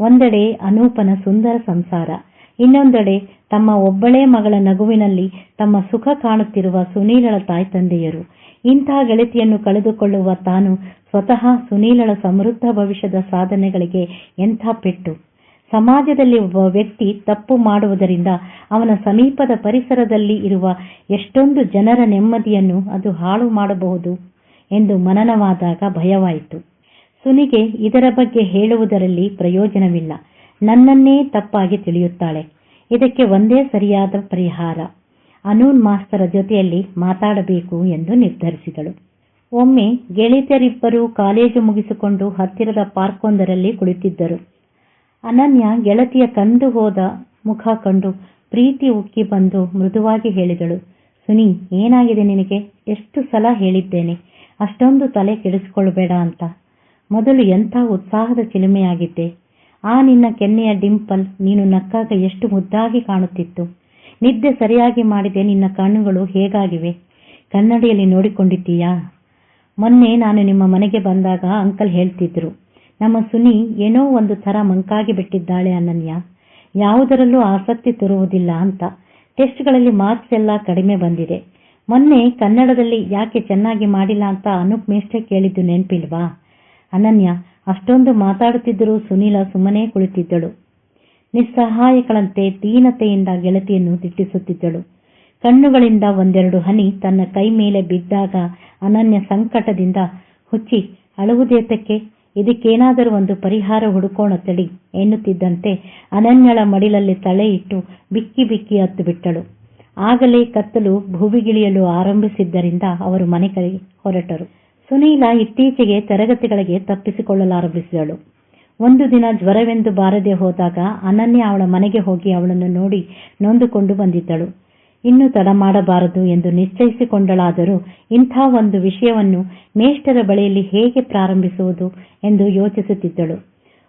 ಒಂದೆಡೆ ಅನೂಪನ ಸುಂದರ ಸಂಸಾರ. ಇನ್ನೊಂದೆಡೆ ತಮ್ಮ ಒಬ್ಬಳೇ ಮಗಳ ನಗುವಿನಲ್ಲಿ ತಮ್ಮ ಸುಖ ಕಾಣುತ್ತಿರುವ ಸುನೀಲಳ ತಾಯ್ತಂದೆಯರು ಇಂತಹ ಗೆಳತಿಯನ್ನು ಕಳೆದುಕೊಳ್ಳುವ ತಾನು ಸ್ವತಃ ಸುನೀಲಳ ಸಮೃದ್ಧ ಭವಿಷ್ಯದ ಸಾಧನೆಗಳಿಗೆ ಎಂಥ ಪೆಟ್ಟು? ಸಮಾಜದಲ್ಲಿ ಒಬ್ಬ ವ್ಯಕ್ತಿ ತಪ್ಪು ಮಾಡುವುದರಿಂದ ಅವನ ಸಮೀಪದ ಪರಿಸರದಲ್ಲಿ ಇರುವ ಎಷ್ಟೊಂದು ಜನರ ನೆಮ್ಮದಿಯನ್ನು ಅದು ಹಾಳು ಮಾಡಬಹುದು ಎಂದು ಮನನವಾದಾಗ ಭಯವಾಯಿತು. ಸುನಿಗೆ ಇದರ ಬಗ್ಗೆ ಹೇಳುವುದರಲ್ಲಿ ಪ್ರಯೋಜನವಿಲ್ಲ. ನನ್ನನ್ನೇ ತಪ್ಪಾಗಿ ತಿಳಿಯುತ್ತಾಳೆ. ಇದಕ್ಕೆ ಒಂದೇ ಸರಿಯಾದ ಪರಿಹಾರ. ಅನೂನ್ ಮಾಸ್ತರ ಜೊತೆಯಲ್ಲಿ ಮಾತಾಡಬೇಕು ಎಂದು ನಿರ್ಧರಿಸಿದಳು. ಒಮ್ಮೆ ಗೆಳೆತರಿಬ್ಬರು ಕಾಲೇಜು ಮುಗಿಸಿಕೊಂಡು ಹತ್ತಿರದ ಪಾರ್ಕೊಂದರಲ್ಲಿ ಕುಳಿತಿದ್ದರು. ಅನನ್ಯ ಗೆಳತಿಯ ಕಂದು ಹೋದ ಮುಖ ಕಂಡು ಪ್ರೀತಿ ಉಕ್ಕಿ ಬಂದು ಮೃದುವಾಗಿ ಹೇಳಿದಳು, ಸುನಿ, ಏನಾಗಿದೆ ನಿನಗೆ? ಎಷ್ಟು ಸಲ ಹೇಳಿದ್ದೇನೆ. ಅಷ್ಟೊಂದು ತಲೆ ಕೆಡಿಸಿಕೊಳ್ಳಬೇಡ ಅಂತ. ಮೊದಲು ಎಂಥ ಉತ್ಸಾಹದ ಚಿಲುಮೆಯಾಗಿದ್ದೆ. ಆ ನಿನ್ನ ಕೆನ್ನೆಯ ಡಿಂಪಲ್ ನೀನು ನಕ್ಕಾಗ ಎಷ್ಟು ಮುದ್ದಾಗಿ ಕಾಣುತ್ತಿತ್ತು. ನಿದ್ದೆ ಸರಿಯಾಗಿ ಮಾಡಿದೆ, ನಿನ್ನ ಕಣ್ಣುಗಳು ಹೇಗಾಗಿವೆ? ಕನ್ನಡಿಯಲ್ಲಿ ನೋಡಿಕೊಂಡಿದ್ದೀಯಾ? ಮೊನ್ನೆ ನಾನು ನಿಮ್ಮ ಮನೆಗೆ ಬಂದಾಗ ಅಂಕಲ್ ಹೇಳ್ತಿದ್ರು, ನಮ್ಮ ಸುನಿ ಏನೋ ಒಂದು ಥರ ಮಂಕಾಗಿ ಬಿಟ್ಟಿದ್ದಾಳೆ ಅನನ್ಯ, ಯಾವುದರಲ್ಲೂ ಆಸಕ್ತಿ ತೋರುವುದಿಲ್ಲ ಅಂತ. ಟೆಸ್ಟ್ಗಳಲ್ಲಿ ಮಾರ್ಕ್ಸ್ ಎಲ್ಲ ಕಡಿಮೆ ಬಂದಿದೆ. ಮೊನ್ನೆ ಕನ್ನಡದಲ್ಲಿ ಯಾಕೆ ಚೆನ್ನಾಗಿ ಮಾಡಿಲ್ಲ ಅಂತ ಅನೂಪ್ ಮೇಷ್ಟೆ ಕೇಳಿದ್ದು ನೆನಪಿಲ್ವಾ? ಅನನ್ಯ, ಅಷ್ಟೊಂದು ಮಾತಾಡುತ್ತಿದ್ದರೂ ಸುನೀಲ ಸುಮ್ಮನೆ ಕುಳಿತಿದ್ದಳು. ನಿಸ್ಸಹಾಯಕಳಂತೆ ದೀನತೆಯಿಂದ ಗೆಳತಿಯನ್ನು ದಿಟ್ಟಿಸುತ್ತಿದ್ದಳು ಕಣ್ಣುಗಳಿಂದ ಒಂದೆರಡು ಹನಿ ತನ್ನ ಕೈ ಮೇಲೆ ಬಿದ್ದಾಗ ಅನನ್ಯ ಸಂಕಟದಿಂದ ಹುಚ್ಚಿ ಅಳುವುದೇತಕ್ಕೆ ಇದಕ್ಕೇನಾದರೂ ಒಂದು ಪರಿಹಾರ ಹುಡುಕೋಣ ತಡಿ ಎನ್ನುತ್ತಿದ್ದಂತೆ ಅನನ್ಯಳ ಮಡಿಲಲ್ಲಿ ತಲೆ ಇಟ್ಟು ಬಿಕ್ಕಿ ಬಿಕ್ಕಿ ಹತ್ತು ಬಿಟ್ಟಳು. ಆಗಲೇ ಕತ್ತಲು ಭೂವಿಗಿಳಿಯಲು ಆರಂಭಿಸಿದ್ದರಿಂದ ಅವರು ಮನೆ ಕಡೆ ಹೊರಟರು. ಸುನೀಲ ಇತ್ತೀಚೆಗೆ ತರಗತಿಗಳಿಗೆ ತಪ್ಪಿಸಿಕೊಳ್ಳಲಾರಂಭಿಸಿದಳು. ಒಂದು ದಿನ ಜ್ವರವೆಂದು ಬಾರದೆ ಹೋದಾಗ ಅನನ್ಯ ಅವಳ ಮನೆಗೆ ಹೋಗಿ ಅವಳನ್ನು ನೋಡಿ ನೊಂದುಕೊಂಡು ಬಂದಿದ್ದಳು. ಇನ್ನು ತಡ ಮಾಡಬಾರದು ಎಂದು ನಿಶ್ಚಯಿಸಿಕೊಂಡಳಾದರೂ ಇಂಥ ಒಂದು ವಿಷಯವನ್ನು ಮೇಷ್ಟರ ಬಳಿಯಲ್ಲಿ ಹೇಗೆ ಪ್ರಾರಂಭಿಸುವುದು ಎಂದು ಯೋಚಿಸುತ್ತಿದ್ದಳು.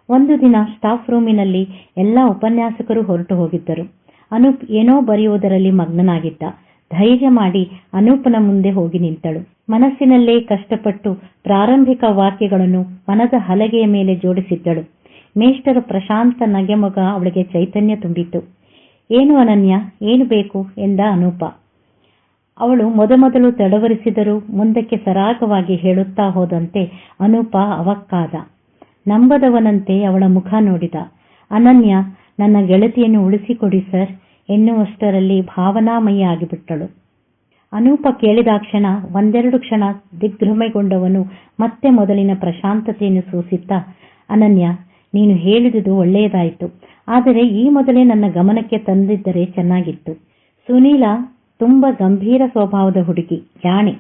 ಒಂದು ದಿನ ಸ್ಟಾಫ್ ರೂಮಿನಲ್ಲಿ ಎಲ್ಲ ಉಪನ್ಯಾಸಕರು ಹೊರಟು ಹೋಗಿದ್ದರು. ಅನೂಪ್ ಏನೋ ಬರೆಯುವುದರಲ್ಲಿ ಮಗ್ನನಾಗಿದ್ದ. ಧೈರ್ಯ ಮಾಡಿ ಅನೂಪನ ಮುಂದೆ ಹೋಗಿ ನಿಂತಳು. ಮನಸ್ಸಿನಲ್ಲೇ ಕಷ್ಟಪಟ್ಟು ಪ್ರಾರಂಭಿಕ ವಾಕ್ಯಗಳನ್ನು ಮನದ ಹಲಗೆಯ ಮೇಲೆ ಜೋಡಿಸಿದ್ದಳು. ಮೇಷ್ಟರ ಪ್ರಶಾಂತ ನಗೆಮೊಗ ಅವಳಿಗೆ ಚೈತನ್ಯ ತುಂಬಿತು ಏನು ಅನನ್ಯ? ಏನು ಬೇಕು? ಎಂದ ಅನೂಪ. ಅವಳು ಮೊದಮೊದಲು ತಡವರಿಸಿದರೂ ಮುಂದಕ್ಕೆ ಸರಾಗವಾಗಿ ಹೇಳುತ್ತಾ ಹೋದಂತೆ ಅನೂಪ ಅವಕ್ಕಾದ. ನಂಬದವನಂತೆ ಅವಳ ಮುಖ ನೋಡಿದ. ಅನನ್ಯ, ನನ್ನ ಗೆಳತಿಯನ್ನು ಉಳಿಸಿಕೊಡಿ ಸರ್ ಎನ್ನುವಷ್ಟರಲ್ಲಿ ಭಾವನಾಮಯಿ ಆಗಿಬಿಟ್ಟಳು. ಅನೂಪ ಕೇಳಿದಾಕ್ಷಣ ಒಂದೆರಡು ಕ್ಷಣ ದಿಗ್ಭ್ರಮೆಗೊಂಡವನು ಮತ್ತೆ ಮೊದಲಿನ ಪ್ರಶಾಂತತೆಯನ್ನು ಸೂಸುತ್ತಾ ಅನನ್ಯ, ನೀನು ಹೇಳಿದುದು ಒಳ್ಳೆಯದಾಯಿತು. ಆದರೆ ಈ ಮೊದಲೇ ನನ್ನ ಗಮನಕ್ಕೆ ತಂದಿದ್ದರೆ ಚೆನ್ನಾಗಿತ್ತು. ಸುನೀಲ ತುಂಬ ಗಂಭೀರ ಸ್ವಭಾವದ ಹುಡುಗಿ ಜಾಣೆ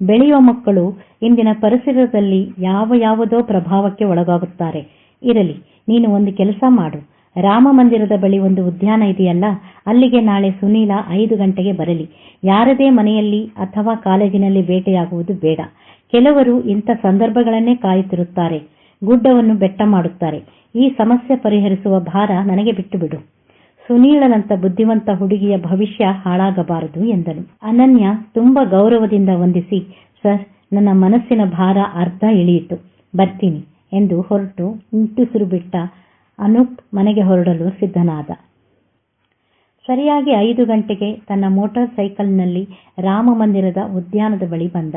ಬೆಳೆಯುವ ಮಕ್ಕಳು ಇಂದಿನ ಪರಿಸರದಲ್ಲಿ ಯಾವ ಯಾವುದೋ ಪ್ರಭಾವಕ್ಕೆ ಒಳಗಾಗುತ್ತಾರೆ. ಇರಲಿ, ನೀನು ಒಂದು ಕೆಲಸ ಮಾಡು. ರಾಮ ಮಂದಿರದ ಬಳಿ ಒಂದು ಉದ್ಯಾನ ಇದೆಯಲ್ಲ, ಅಲ್ಲಿಗೆ ನಾಳೆ ಸುನೀಲ ಐದು ಗಂಟೆಗೆ ಬರಲಿ. ಯಾರದೇ ಮನೆಯಲ್ಲಿ ಅಥವಾ ಕಾಲೇಜಿನಲ್ಲಿ ಬೇಟೆಯಾಗುವುದು ಬೇಡ. ಕೆಲವರು ಇಂಥ ಸಂದರ್ಭಗಳನ್ನೇ ಕಾಯುತ್ತಿರುತ್ತಾರೆ. ಗುಡ್ಡವನ್ನು ಬೆಟ್ಟ ಮಾಡುತ್ತಾರೆ. ಈ ಸಮಸ್ಯೆ ಪರಿಹರಿಸುವ ಭಾರ ನನಗೆ ಬಿಟ್ಟುಬಿಡು. ಸುನೀಳನಂತ ಬುದ್ಧಿವಂತ ಹುಡುಗಿಯ ಭವಿಷ್ಯ ಹಾಳಾಗಬಾರದು ಎಂದನು. ಅನನ್ಯ ತುಂಬಾ ಗೌರವದಿಂದ ವಂದಿಸಿ, ಸರ್, ನನ್ನ ಮನಸ್ಸಿನ ಭಾರ ಅರ್ಧ ಇಳಿಯಿತು. ಬರ್ತೀನಿ ಎಂದು ಹೊರಟು ನಿಟ್ಟುಸಿರು ಬಿಟ್ಟ ಅನೂಪ್ ಮನೆಗೆ ಹೊರಡಲು ಸಿದ್ಧನಾದ. ಸರಿಯಾಗಿ ಐದು ಗಂಟೆಗೆ ತನ್ನ ಮೋಟಾರ್ ಸೈಕಲ್ನಲ್ಲಿ ರಾಮ ಮಂದಿರದ ಉದ್ಯಾನದ ಬಳಿ ಬಂದ.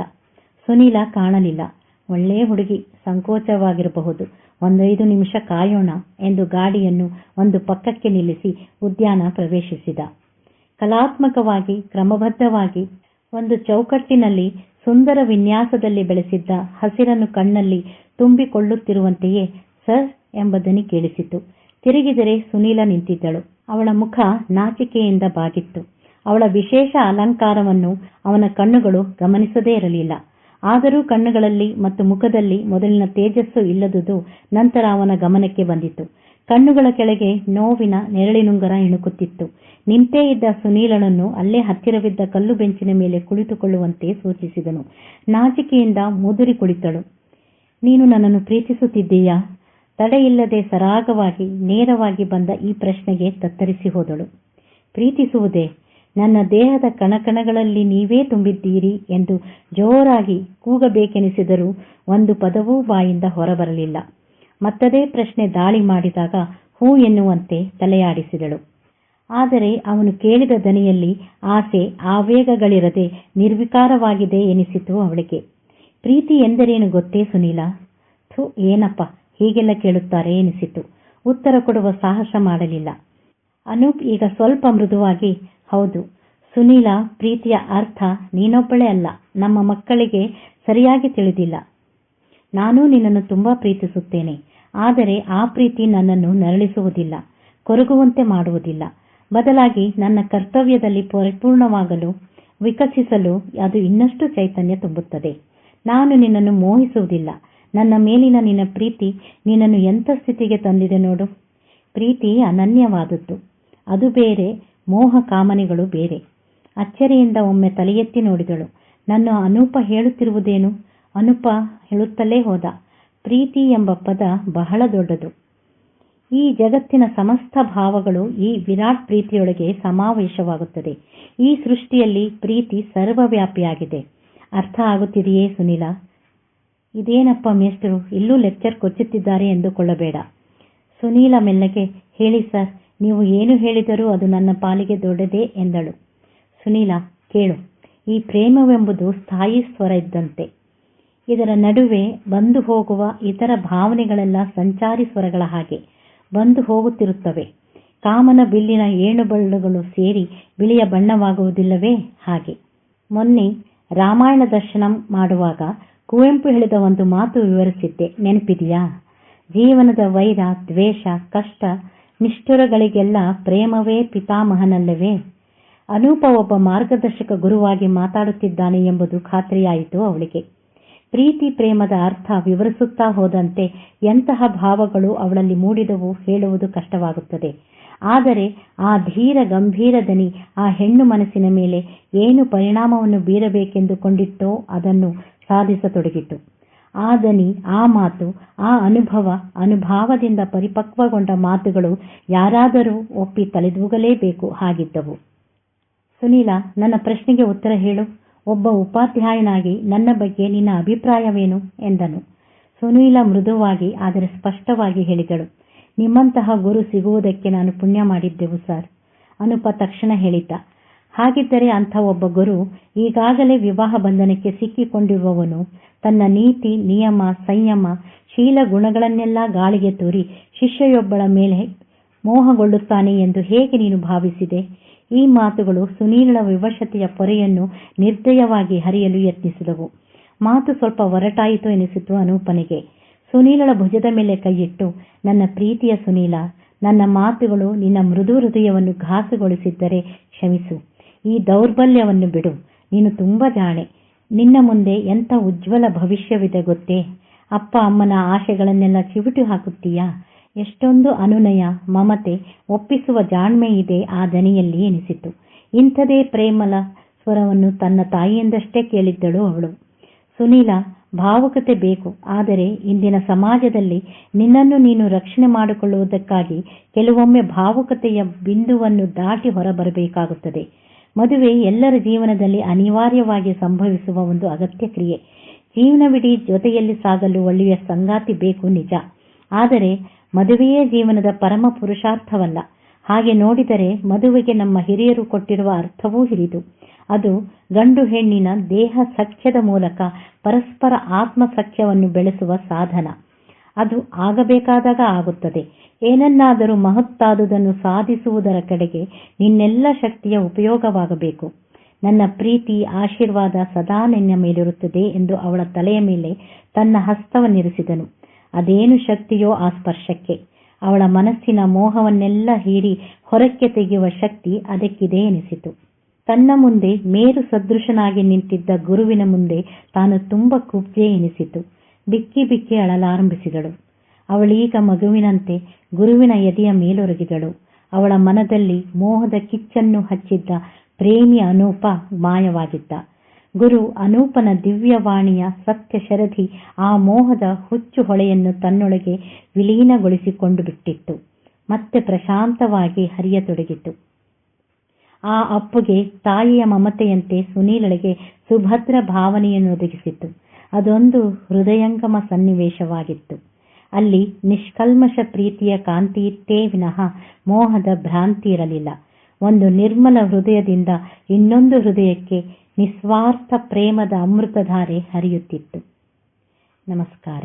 ಸುನೀಲ ಕಾಣಲಿಲ್ಲ. ಒಳ್ಳೆಯ ಹುಡುಗಿ, ಸಂಕೋಚವಾಗಿರಬಹುದು. ಒಂದೈದು ನಿಮಿಷ ಕಾಯೋಣ ಎಂದು ಗಾಡಿಯನ್ನು ಒಂದು ಪಕ್ಕಕ್ಕೆ ನಿಲ್ಲಿಸಿ ಉದ್ಯಾನ ಪ್ರವೇಶಿಸಿದ. ಕಲಾತ್ಮಕವಾಗಿ, ಕ್ರಮಬದ್ಧವಾಗಿ, ಒಂದು ಚೌಕಟ್ಟಿನಲ್ಲಿ, ಸುಂದರ ವಿನ್ಯಾಸದಲ್ಲಿ ಬೆಳೆಸಿದ್ದ ಹಸಿರನ್ನು ಕಣ್ಣಲ್ಲಿ ತುಂಬಿಕೊಳ್ಳುತ್ತಿರುವಂತೆಯೇ ಸರ್ ಎಂಬ ಧ್ವನಿ ಕೇಳಿಸಿತು. ತಿರುಗಿದರೆ ಸುನೀಲ ನಿಂತಿದ್ದಳು. ಅವಳ ಮುಖ ನಾಚಿಕೆಯಿಂದ ಬಾಗಿತ್ತು. ಅವಳ ವಿಶೇಷ ಅಲಂಕಾರವನ್ನು ಅವನ ಕಣ್ಣುಗಳು ಗಮನಿಸದೇ ಇರಲಿಲ್ಲ. ಆದರೂ ಕಣ್ಣುಗಳಲ್ಲಿ ಮತ್ತು ಮುಖದಲ್ಲಿ ಮೊದಲಿನ ತೇಜಸ್ಸು ಇಲ್ಲದುದು ನಂತರ ಅವನ ಗಮನಕ್ಕೆ ಬಂದಿತು. ಕಣ್ಣುಗಳ ಕೆಳಗೆ ನೋವಿನ ನೆರಳಿನುಂಗರ ಇಣುಕುತ್ತಿತ್ತು ನಿಂತೇ ಇದ್ದ ಸುನೀಲನನ್ನು ಅಲ್ಲೇ ಹತ್ತಿರವಿದ್ದ ಕಲ್ಲು ಬೆಂಚಿನ ಮೇಲೆ ಕುಳಿತುಕೊಳ್ಳುವಂತೆ ಸೂಚಿಸಿದನು. ನಾಚಿಕೆಯಿಂದ ಮುದುರಿ ಕುಳಿತಳು. ನೀನು ನನ್ನನ್ನು ಪ್ರೀತಿಸುತ್ತಿದ್ದೀಯಾ? ತಡೆಯಿಲ್ಲದೆ ಸರಾಗವಾಗಿ, ನೇರವಾಗಿ ಬಂದ ಈ ಪ್ರಶ್ನೆಗೆ ತತ್ತರಿಸಿ ಹೋದಳು. ಪ್ರೀತಿಸುವುದೇ, ನನ್ನ ದೇಹದ ಕಣಕಣಗಳಲ್ಲಿ ನೀವೇ ತುಂಬಿದ್ದೀರಿ ಎಂದು ಜೋರಾಗಿ ಕೂಗಬೇಕೆನಿಸಿದರೂ ಒಂದು ಪದವೂ ಬಾಯಿಂದ ಹೊರಬರಲಿಲ್ಲ. ಮತ್ತದೇ ಪ್ರಶ್ನೆ ದಾಳಿ ಮಾಡಿದಾಗ ಹೂ ಎನ್ನುವಂತೆ ತಲೆಯಾಡಿಸಿದಳು. ಆದರೆ ಅವನು ಕೇಳಿದ ದನಿಯಲ್ಲಿ ಆಸೆ ಆವೇಗಗಳಿರದೆ ನಿರ್ವಿಕಾರವಾಗಿದೆ ಎನಿಸಿತು ಅವಳಿಗೆ. ಪ್ರೀತಿ ಎಂದರೇನು ಗೊತ್ತೇ ಸುನೀಲ? ಥು, ಏನಪ್ಪ ಹೀಗೆಲ್ಲ ಕೇಳುತ್ತಾರೆ ಎನಿಸಿತು. ಉತ್ತರ ಕೊಡುವ ಸಾಹಸ ಮಾಡಲಿಲ್ಲ. ಅನೂಪ್ ಈಗ ಸ್ವಲ್ಪ ಮೃದುವಾಗಿ, ಹೌದು, ಸುನೀಲ ಪ್ರೀತಿಯ ಅರ್ಥ ನೀನೊಬ್ಬಳೇ ಅಲ್ಲ, ನಮ್ಮ ಮಕ್ಕಳಿಗೆ ಸರಿಯಾಗಿ ತಿಳಿದಿಲ್ಲ. ನಾನು ನಿನ್ನನ್ನು ತುಂಬಾ ಪ್ರೀತಿಸುತ್ತೇನೆ, ಆದರೆ ಆ ಪ್ರೀತಿ ನನ್ನನ್ನು ನರಳಿಸುವುದಿಲ್ಲ, ಕೊರಗುವಂತೆ ಮಾಡುವುದಿಲ್ಲ. ಬದಲಾಗಿ ನನ್ನ ಕರ್ತವ್ಯದಲ್ಲಿ ಪರಿಪೂರ್ಣವಾಗಲು, ವಿಕಸಿಸಲು ಅದು ಇನ್ನಷ್ಟು ಚೈತನ್ಯ ತುಂಬುತ್ತದೆ. ನಾನು ನಿನ್ನನ್ನು ಮೋಹಿಸುವುದಿಲ್ಲ ನನ್ನ ಮೇಲಿನ ನಿನ್ನ ಪ್ರೀತಿ ನಿನ್ನನ್ನು ಎಂಥ ಸ್ಥಿತಿಗೆ ತಂದಿದೆ ನೋಡು. ಪ್ರೀತಿ ಅನನ್ಯವಾದದ್ದು. ಅದು ಬೇರೆ, ಮೋಹ ಕಾಮನೆಗಳು ಬೇರೆ. ಅಚ್ಚರಿಯಿಂದ ಒಮ್ಮೆ ತಲೆಯೆತ್ತಿ ನೋಡಿದಳು. ನನ್ನ ಅನೂಪ ಹೇಳುತ್ತಿರುವುದೇನು? ಅನುಪ ಹೇಳುತ್ತಲೇ ಹೋದ. ಪ್ರೀತಿ ಎಂಬ ಪದ ಬಹಳ ದೊಡ್ಡದು. ಈ ಜಗತ್ತಿನ ಸಮಸ್ತ ಭಾವಗಳು ಈ ವಿರಾಟ್ ಪ್ರೀತಿಯೊಳಗೆ ಸಮಾವೇಶವಾಗುತ್ತದೆ. ಈ ಸೃಷ್ಟಿಯಲ್ಲಿ ಪ್ರೀತಿ ಸರ್ವವ್ಯಾಪಿಯಾಗಿದೆ. ಅರ್ಥ ಆಗುತ್ತಿದೆಯೇ ಸುನೀಲ? ಇದೇನಪ್ಪ ಮೇಷ್ಟ್ರು? ಇಲ್ಲೂ ಲೆಕ್ಚರ್ ಕೊಚ್ಚುತ್ತಿದ್ದಾರೆ ಎಂದುಕೊಳ್ಳಬೇಡ. ಸುನೀಲ ಮೆಲ್ಲಗೆ ಹೇಳಿ ಸರ್, ನೀವು ಏನು ಹೇಳಿದರೂ ಅದು ನನ್ನ ಪಾಲಿಗೆ ದೊಡ್ಡದೇ ಎಂದಳು. ಸುನೀಲ, ಕೇಳು. ಈ ಪ್ರೇಮವೆಂಬುದು ಸ್ಥಾಯಿ ಸ್ವರ ಇದ್ದಂತೆ. ಇದರ ನಡುವೆ ಬಂದು ಹೋಗುವ ಇತರ ಭಾವನೆಗಳೆಲ್ಲ ಸಂಚಾರಿ ಸ್ವರಗಳ ಹಾಗೆ. ಬಂದು ಹೋಗುತ್ತಿರುತ್ತವೆ. ಕಾಮನ ಬಿಲ್ಲಿನ ಏಣುಬಳ್ಳುಗಳು ಸೇರಿ ಬಿಳಿಯ ಬಣ್ಣವಾಗುವುದಿಲ್ಲವೇ ಹಾಗೆ. ಮೊನ್ನೆ ರಾಮಾಯಣ ದರ್ಶನ ಮಾಡುವಾಗ ಕುವೆಂಪು ಹೇಳಿದ ಒಂದು ಮಾತು ವಿವರಿಸಿದ್ದೆ. ನೆನಪಿದೆಯಾ? ಜೀವನದ ವೈರ, ದ್ವೇಷ, ಕಷ್ಟ, ನಿಷ್ಠುರಗಳಿಗೆಲ್ಲ ಪ್ರೇಮವೇ ಪಿತಾಮಹನಲ್ಲವೇ? ಅನೂಪ ಒಬ್ಬ ಮಾರ್ಗದರ್ಶಕ ಗುರುವಾಗಿ ಮಾತಾಡುತ್ತಿದ್ದಾನೆ ಎಂಬುದು ಖಾತ್ರಿಯಾಯಿತು ಅವಳಿಗೆ. ಪ್ರೀತಿ ಪ್ರೇಮದ ಅರ್ಥ ವಿವರಿಸುತ್ತಾ ಹೋದಂತೆ ಎಂತಹ ಭಾವಗಳು ಅವಳಲ್ಲಿ ಮೂಡಿದವು ಹೇಳುವುದು ಕಷ್ಟವಾಗುತ್ತದೆ. ಆದರೆ ಆ ಧೀರ ಗಂಭೀರ ದನಿ ಆ ಹೆಣ್ಣು ಮನಸ್ಸಿನ ಮೇಲೆ ಏನು ಪರಿಣಾಮವನ್ನು ಬೀರಬೇಕೆಂದುಕೊಂಡಿತ್ತೋ ಅದನ್ನು ಸಾಧಿಸತೊಡಗಿತು. ಆ ದನಿ, ಆ ಮಾತು, ಆ ಅನುಭವ, ಅನುಭಾವದಿಂದ ಪರಿಪಕ್ವಗೊಂಡ ಮಾತುಗಳು ಯಾರಾದರೂ ಒಪ್ಪಿ ತಲೆದೂಗಲೇಬೇಕು ಹಾಗಿದ್ದವು. ಸುನೀಲ, ನನ್ನ ಪ್ರಶ್ನೆಗೆ ಉತ್ತರ ಹೇಳು. ಒಬ್ಬ ಉಪಾಧ್ಯಾಯನಾಗಿ ನನ್ನ ಬಗ್ಗೆ ನಿನ್ನ ಅಭಿಪ್ರಾಯವೇನು? ಎಂದನು. ಸುನೀಲ ಮೃದುವಾಗಿ, ಆದರೆ ಸ್ಪಷ್ಟವಾಗಿ ಹೇಳಿದಳು. ನಿಮ್ಮಂತಹ ಗುರು ಸಿಗುವುದಕ್ಕೆ ನಾನು ಪುಣ್ಯ ಮಾಡಿದ್ದೆವು, ಸರ್. ಅನುಪ ತಕ್ಷಣ ಹೇಳಿದ್ದ. ಹಾಗಿದ್ದರೆ ಅಂಥ ಒಬ್ಬ ಗುರು ಈಗಾಗಲೇ ವಿವಾಹ ಬಂಧನಕ್ಕೆ ಸಿಕ್ಕಿಕೊಂಡಿರುವವನು ತನ್ನ ನೀತಿ, ನಿಯಮ, ಸಂಯಮ, ಶೀಲ ಗುಣಗಳನ್ನೆಲ್ಲ ಗಾಳಿಗೆ ತೂರಿ ಶಿಷ್ಯೆಯೊಬ್ಬಳ ಮೇಲೆ ಮೋಹಗೊಳ್ಳುತ್ತಾನೆ ಎಂದು ಹೇಗೆ ನೀನು ಭಾವಿಸಿದೆ? ಈ ಮಾತುಗಳು ಸುನೀಲಳ ವಿವಶತೆಯ ಪೊರೆಯನ್ನು ನಿರ್ದಯವಾಗಿ ಹರಿಯಲು ಯತ್ನಿಸಿದವು. ಮಾತು ಸ್ವಲ್ಪ ಒರಟಾಯಿತು ಎನಿಸಿತು ಅನೂಪನಿಗೆ. ಸುನೀಲಳ ಭುಜದ ಮೇಲೆ ಕೈಯಿಟ್ಟು, ನನ್ನ ಪ್ರೀತಿಯ ಸುನೀಲ, ನನ್ನ ಮಾತುಗಳು ನಿನ್ನ ಮೃದು ಹೃದಯವನ್ನು ಘಾಸುಗೊಳಿಸಿದ್ದರೆ ಕ್ಷಮಿಸು. ಈ ದೌರ್ಬಲ್ಯವನ್ನು ಬಿಡು. ನೀನು ತುಂಬ ಜಾಣೆ. ನಿನ್ನ ಮುಂದೆ ಎಂಥ ಉಜ್ವಲ ಭವಿಷ್ಯವಿದೆ ಗೊತ್ತೇ? ಅಪ್ಪ ಅಮ್ಮನ ಆಶೆಗಳನ್ನೆಲ್ಲ ಚಿವುಟು ಹಾಕುತ್ತೀಯಾ? ಎಷ್ಟೊಂದು ಅನುನಯ, ಮಮತೆ, ಒಪ್ಪಿಸುವ ಜಾಣ್ಮೆ ಇದೆ ಆ ದನಿಯಲ್ಲಿ ಎನಿಸಿತು. ಇಂಥದೇ ಪ್ರೇಮಲ ಸ್ವರವನ್ನು ತನ್ನ ತಾಯಿಯಿಂದಷ್ಟೇ ಕೇಳಿದ್ದಳು ಅವಳು. ಸುನೀಲ, ಭಾವುಕತೆ ಬೇಕು, ಆದರೆ ಇಂದಿನ ಸಮಾಜದಲ್ಲಿ ನಿನ್ನನ್ನು ನೀನು ರಕ್ಷಣೆ ಮಾಡಿಕೊಳ್ಳುವುದಕ್ಕಾಗಿ ಕೆಲವೊಮ್ಮೆ ಭಾವುಕತೆಯ ಬಿಂದುವನ್ನು ದಾಟಿ ಹೊರಬರಬೇಕಾಗುತ್ತದೆ. ಮದುವೆ ಎಲ್ಲರ ಜೀವನದಲ್ಲಿ ಅನಿವಾರ್ಯವಾಗಿ ಸಂಭವಿಸುವ ಒಂದು ಅಗತ್ಯ ಕ್ರಿಯೆ. ಜೀವನವಿಡೀ ಜೊತೆಯಲ್ಲಿ ಸಾಗಲು ಒಳ್ಳೆಯ ಸಂಗಾತಿ ಬೇಕು ನಿಜ. ಆದರೆ ಮದುವೆಯೇ ಜೀವನದ ಪರಮ ಪುರುಷಾರ್ಥವಲ್ಲ. ಹಾಗೆ ನೋಡಿದರೆ ಮದುವೆಗೆ ನಮ್ಮ ಹಿರಿಯರು ಕೊಟ್ಟಿರುವ ಅರ್ಥವೂ ಹಿರಿದು. ಅದು ಗಂಡು ಹೆಣ್ಣಿನ ದೇಹ ಸಖ್ಯದ ಮೂಲಕ ಪರಸ್ಪರ ಆತ್ಮ ಸಖ್ಯವನ್ನು ಬೆಳೆಸುವ ಸಾಧನ. ಅದು ಆಗಬೇಕಾದಾಗ ಆಗುತ್ತದೆ. ಏನನ್ನಾದರೂ ಮಹತ್ತಾದುದನ್ನು ಸಾಧಿಸುವುದರ ಕಡೆಗೆ ನಿನ್ನೆಲ್ಲ ಶಕ್ತಿಯ ಉಪಯೋಗವಾಗಬೇಕು. ನನ್ನ ಪ್ರೀತಿ, ಆಶೀರ್ವಾದ ಸದಾ ನಿನ್ನ ಮೇಲಿರುತ್ತದೆ ಎಂದು ಅವಳ ತಲೆಯ ಮೇಲೆ ತನ್ನ ಹಸ್ತವನ್ನಿರಿಸಿದನು. ಅದೇನು ಶಕ್ತಿಯೋ ಆ ಸ್ಪರ್ಶಕ್ಕೆ. ಅವಳ ಮನಸ್ಸಿನ ಮೋಹವನ್ನೆಲ್ಲ ಹೀರಿ ಹೊರಕ್ಕೆ ತೆಗೆಯುವ ಶಕ್ತಿ ಅದಕ್ಕಿದೆ ಎನಿಸಿತು. ತನ್ನ ಮುಂದೆ ಮೇರು ಸದೃಶನಾಗಿ ನಿಂತಿದ್ದ ಗುರುವಿನ ಮುಂದೆ ತಾನು ತುಂಬ ಕುಬ್ಜೆ ಎನಿಸಿತು. ಬಿಕ್ಕಿ ಬಿಕ್ಕಿ ಅಳಲಾರಂಭಿಸಿದಳು. ಅವಳೀಗ ಮಗುವಿನಂತೆ ಗುರುವಿನ ಎದೆಯ ಮೇಲೊರಗಿದಳು. ಅವಳ ಮನದಲ್ಲಿ ಮೋಹದ ಕಿಚ್ಚನ್ನು ಹಚ್ಚಿದ್ದ ಪ್ರೇಮಿ ಅನೂಪ ಮಾಯವಾಗಿದ್ದ. ಗುರು ಅನೂಪನ ದಿವ್ಯವಾಣಿಯ ಸತ್ಯ ಶರಧಿ ಆ ಮೋಹದ ಹುಚ್ಚು ಹೊಳೆಯನ್ನು ತನ್ನೊಳಗೆ ವಿಲೀನಗೊಳಿಸಿಕೊಂಡು ಬಿಟ್ಟಿತ್ತು. ಮತ್ತೆ ಪ್ರಶಾಂತವಾಗಿ ಹರಿಯತೊಡಗಿತು. ಆ ಅಪ್ಪುಗೆ ತಾಯಿಯ ಮಮತೆಯಂತೆ ಸುನೀಲಳಿಗೆ ಸುಭದ್ರ ಭಾವನೆಯನ್ನು ಒದಗಿಸಿತು ಅದೊಂದು ಹೃದಯಂಗಮ ಸನ್ನಿವೇಶವಾಗಿತ್ತು. ಅಲ್ಲಿ ನಿಷ್ಕಲ್ಮಶ ಪ್ರೀತಿಯ ಕಾಂತಿಯಿತ್ತೇ ವಿನಃ ಮೋಹದ ಭ್ರಾಂತಿ ಇರಲಿಲ್ಲ ಒಂದು ನಿರ್ಮಲ ಹೃದಯದಿಂದ ಇನ್ನೊಂದು ಹೃದಯಕ್ಕೆ ನಿಸ್ವಾರ್ಥ ಪ್ರೇಮದ ಅಮೃತಧಾರೆ ಹರಿಯುತ್ತಿತ್ತು. ನಮಸ್ಕಾರ.